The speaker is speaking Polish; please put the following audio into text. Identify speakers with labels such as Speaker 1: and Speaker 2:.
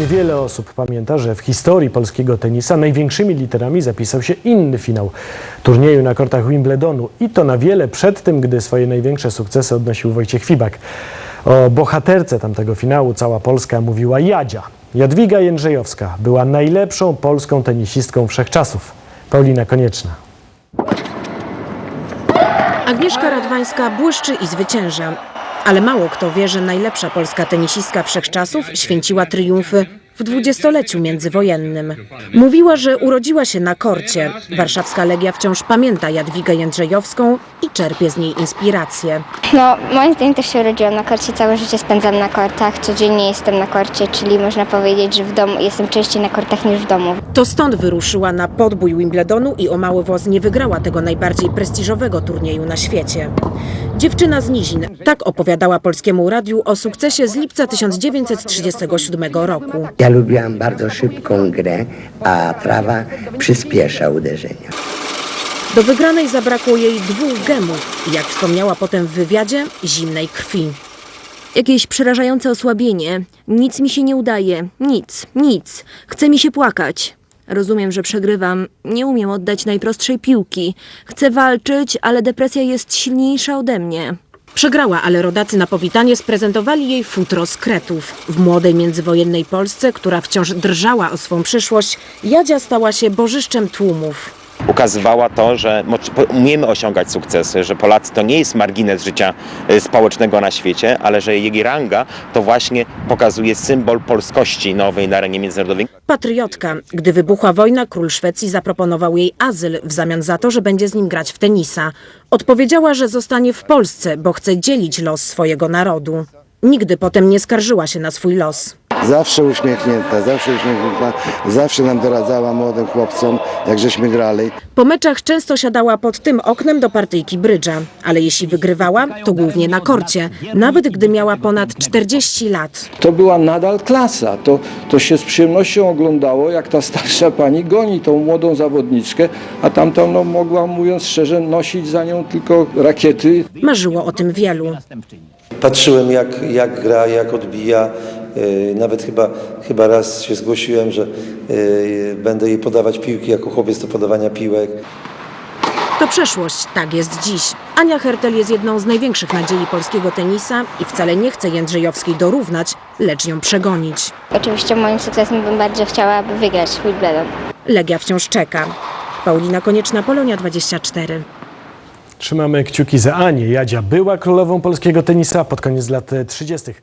Speaker 1: Niewiele osób pamięta, że w historii polskiego tenisa największymi literami zapisał się inny finał turnieju na kortach Wimbledonu i to na wiele przed tym, gdy swoje największe sukcesy odnosił Wojciech Fibak. O bohaterce tamtego finału cała Polska mówiła Jadzia. Jadwiga Jędrzejowska była najlepszą polską tenisistką wszechczasów. Paulina Konieczna.
Speaker 2: Agnieszka Radwańska błyszczy i zwycięża. Ale mało kto wie, że najlepsza polska tenisistka wszechczasów święciła triumfy w dwudziestoleciu międzywojennym. Mówiła, że urodziła się na korcie. Warszawska Legia wciąż pamięta Jadwigę Jędrzejowską i czerpie z niej inspirację.
Speaker 3: No, moim zdaniem też się urodziłam na korcie, całe życie spędzam na kortach, codziennie jestem na korcie, czyli można powiedzieć, że w domu jestem częściej na kortach niż w domu.
Speaker 2: To stąd wyruszyła na podbój Wimbledonu i o mały włos nie wygrała tego najbardziej prestiżowego turnieju na świecie. Dziewczyna z Nizin tak opowiadała Polskiemu Radiu o sukcesie z lipca 1937 roku.
Speaker 4: Ja lubiłam bardzo szybką grę, a trawa przyspiesza uderzenia.
Speaker 2: Do wygranej zabrakło jej dwóch gemów jak wspomniała potem w wywiadzie, zimnej krwi.
Speaker 5: Jakieś przerażające osłabienie. Nic mi się nie udaje. Nic, nic. Chce mi się płakać. Rozumiem, że przegrywam. Nie umiem oddać najprostszej piłki. Chcę walczyć, ale depresja jest silniejsza ode mnie.
Speaker 2: Przegrała, ale rodacy na powitanie sprezentowali jej futro z kretów. W młodej międzywojennej Polsce, która wciąż drżała o swą przyszłość, Jadzia stała się bożyszczem tłumów.
Speaker 6: Ukazywała to, że umiemy osiągać sukcesy, że Polacy to nie jest margines życia y, społecznego na świecie, ale że jej ranga to właśnie pokazuje symbol polskości nowej na arenie międzynarodowej.
Speaker 2: Patriotka. Gdy wybuchła wojna, król Szwecji zaproponował jej azyl w zamian za to, że będzie z nim grać w tenisa. Odpowiedziała, że zostanie w Polsce, bo chce dzielić los swojego narodu. Nigdy potem nie skarżyła się na swój los.
Speaker 7: Zawsze uśmiechnięta, zawsze uśmiechnięta, zawsze nam doradzała młodym chłopcom, jak żeśmy grali.
Speaker 2: Po meczach często siadała pod tym oknem do partyjki brydża, ale jeśli wygrywała, to głównie na korcie, nawet gdy miała ponad 40 lat.
Speaker 8: To była nadal klasa. To, to się z przyjemnością oglądało, jak ta starsza pani goni tą młodą zawodniczkę, a tamta no, mogła, mówiąc szczerze, nosić za nią tylko rakiety.
Speaker 2: Marzyło o tym wielu.
Speaker 9: Patrzyłem jak, jak gra, jak odbija. Yy, Nawet chyba, chyba raz się zgłosiłem, że yy, będę jej podawać piłki jako chłopiec do podawania piłek.
Speaker 2: To przeszłość, tak jest dziś. Ania Hertel jest jedną z największych nadziei polskiego tenisa i wcale nie chce Jędrzejowskiej dorównać, lecz ją przegonić.
Speaker 3: Oczywiście moim sukcesem bym bardzo chciała, aby wygrać Wimbledon.
Speaker 2: Legia wciąż czeka. Paulina Konieczna, Polonia 24.
Speaker 1: Trzymamy kciuki za Anię. Jadzia była królową polskiego tenisa pod koniec lat 30.